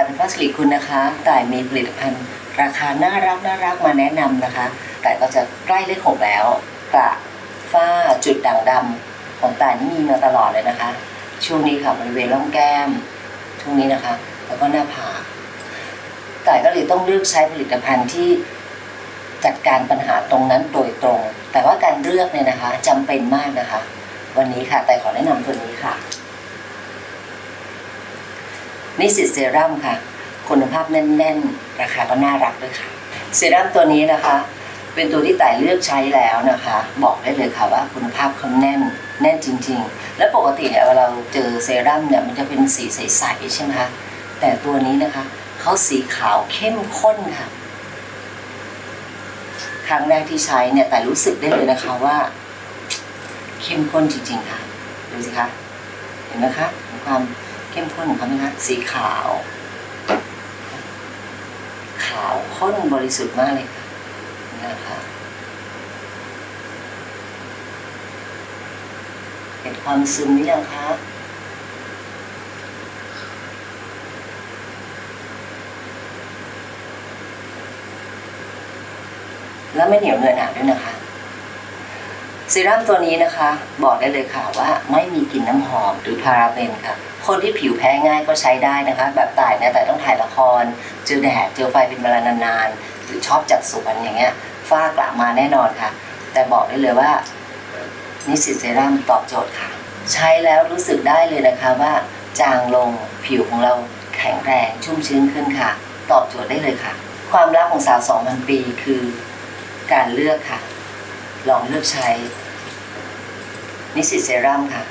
ต่เป็นพลาสติคุณนะคะแต่ายมีผลิตภัณฑ์ ราคาน่ารักน่ารักมาแนะนำนะคะแต่ก็จะใกล้เลขหกแล้วกระฝ้าจุดด่างดำของต่ายนี่มีมาตลอดเลยนะคะ ช่วงนี้ค่ะบริเวณร่องแก้มช่วงนี้นะคะ แล้วก็หน้าผากต่ายก็เลยต้องเลือกใช้ผลิตภัณฑ์ที่จัดการปัญหาตรงนั้นโดยตรง แต่ว่าการเลือกเนี่ยนะคะจำเป็นมากนะคะ วันนี้ค่ะแต่ขอแนะนำตัวนี้ค่ะ นิสิตเซรั่มค่ะ คุณภาพแน่นๆ ราคาก็น่ารักด้วยค่ะ เซรั่มตัวนี้นะคะ เป็นตัวที่ต่เลือกใช้แล้วนะคะ บอกได้เลยค่ะว่าคุณภาพเขาแน่นแน่นจริง ๆ และปกติเนี่ยเวลาเราเจอเซรั่มเนี่ยมันจะเป็นสีใสๆใช่ไหมคะแต่ตัวนี้นะคะเขาสีขาวเข้มข้นค่ะ ครั้งแรกที่ใช้เนี่ยแต่รู้สึกได้เลยนะคะว่า เข้มข้นจริงๆค่ะดูสิคะเห็นไหมคะความ เข้มข้นของเขาไหมคะสีขาว ขาวข้นบริสุทธิ์มากเลยนะคะเห็นความซึมหรือยังคะแล้วไม่เหนียวเนื้อหนาด้วยนะคะ เซรั่มตัวนี้นะคะ บอกได้เลยค่ะว่าไม่มีกลิ่นน้ำหอมหรือพาราเบนค่ะ คนที่ผิวแพ้ง่ายก็ใช้ได้นะคะ แบบตายเนี่ยแต่ต้องถ่ายละคร เจอแดดเจอไฟเป็นเวลานานๆหรือชอบจัดสวนอย่างเงี้ยฝ้ากระมาแน่นอนค่ะ แต่บอกได้เลยว่านิสิตเซรั่มตอบโจทย์ค่ะ ใช้แล้วรู้สึกได้เลยนะคะว่า จางลงผิวของเราแข็งแรงชุ่มชื้นขึ้นค่ะ ตอบโจทย์ได้เลยค่ะ ความลับของสาว 2,000 ปีคือ การเลือกค่ะ ลองเลือกใช้นิสิตเซรั่มค่ะ